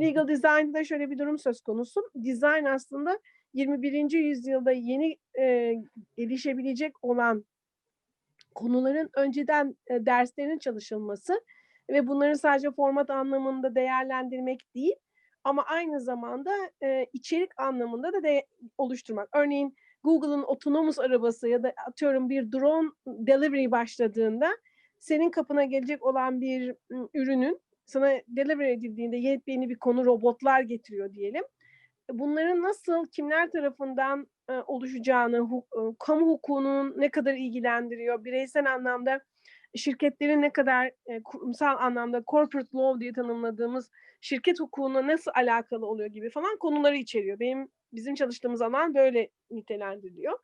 Legal design'da şöyle bir durum söz konusu. Design aslında 21. yüzyılda yeni e, gelişebilecek olan konuların önceden e, derslerinin çalışılması ve bunları sadece format anlamında değerlendirmek değil ama aynı zamanda e, içerik anlamında da de oluşturmak. Örneğin Google'ın otonomous arabası ya da atıyorum bir drone delivery başladığında senin kapına gelecek olan bir ürünün sana deliver edildiğinde yepyeni bir konu robotlar getiriyor diyelim. Bunların nasıl kimler tarafından e, oluşacağını, e, kamu hukukunun ne kadar ilgilendiriyor, bireysel anlamda şirketlerin ne kadar e, kurumsal anlamda corporate law diye tanımladığımız şirket hukukuna nasıl alakalı oluyor gibi falan konuları içeriyor. Benim bizim çalıştığımız alan böyle nitelendiriliyor.